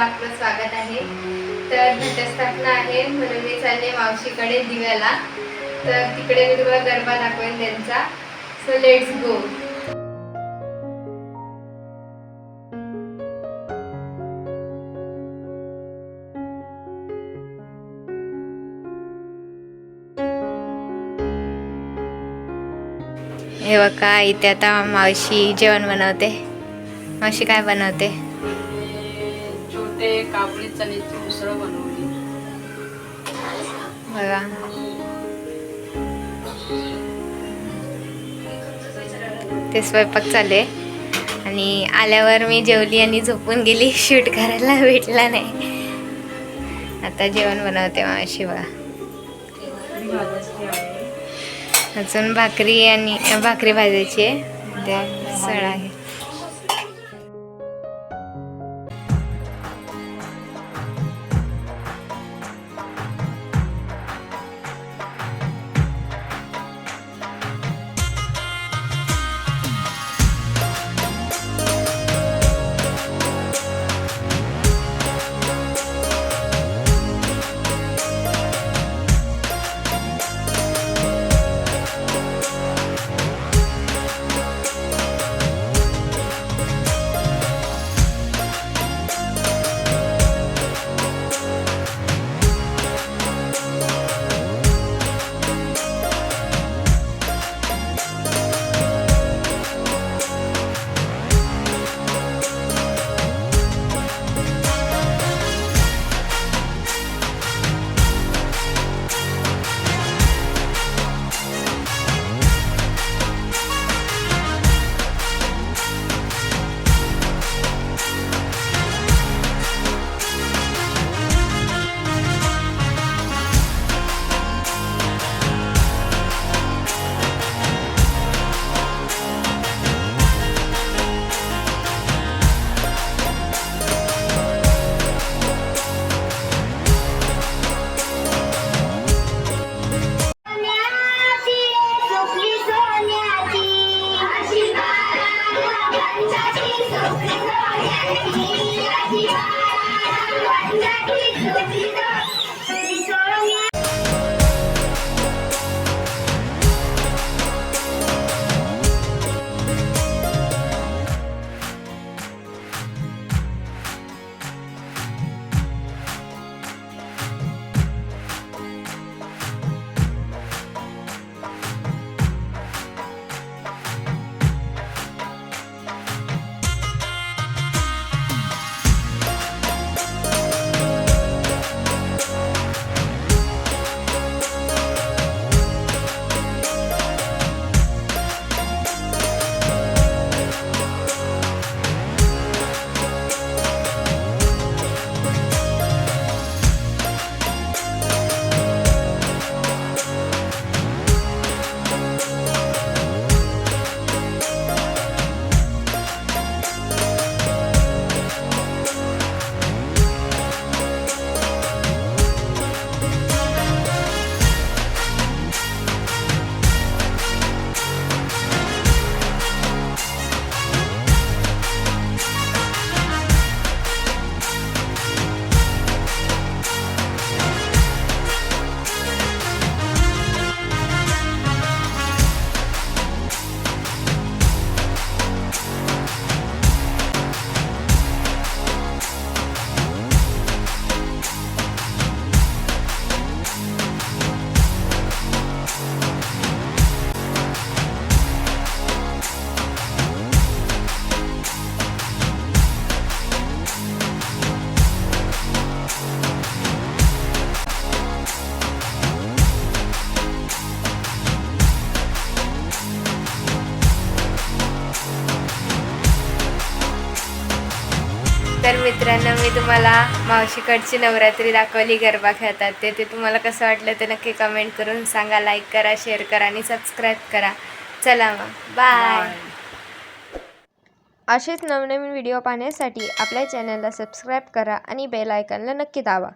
Welcome आपलं स्वागत आहे. तर घटस्थापना आहे. म्हणून मी चालले मावशीकडे दिव्याला. तर तिकडे मी तुम्हाला गरबा दाखवेन त्यांचा. सो लेट्स गो हे बघा इथे आता मावशी जेवण बनवते. मावशी काय बनवते? ते काबुली चण्याची उसळ बनवली. बघा. ते स्वयंपाक चालले आणि आल्यावर मी जेवली आणि झोपून गेली. शूट करायला भेटला नाही. आता जेवण बनवते मावशी बघा. अजून भाकरी आणि भाकरी भाजायची आहे. त्या सळ आहे. तर मित्रांनो मी तुम्हाला मावशीकडची नवरात्री दाखवली गरबा खेळतात ते. ते तुम्हाला कसं वाटलं ते नक्की कमेंट करून सांगा. लाईक करा शेअर करा आणि सबस्क्राईब करा. चला मग. बाय असेच नवनवीन व्हिडिओ पाहण्यासाठी आपल्या चॅनलला सबस्क्राईब करा आणि बेल आयकनला नक्की दावा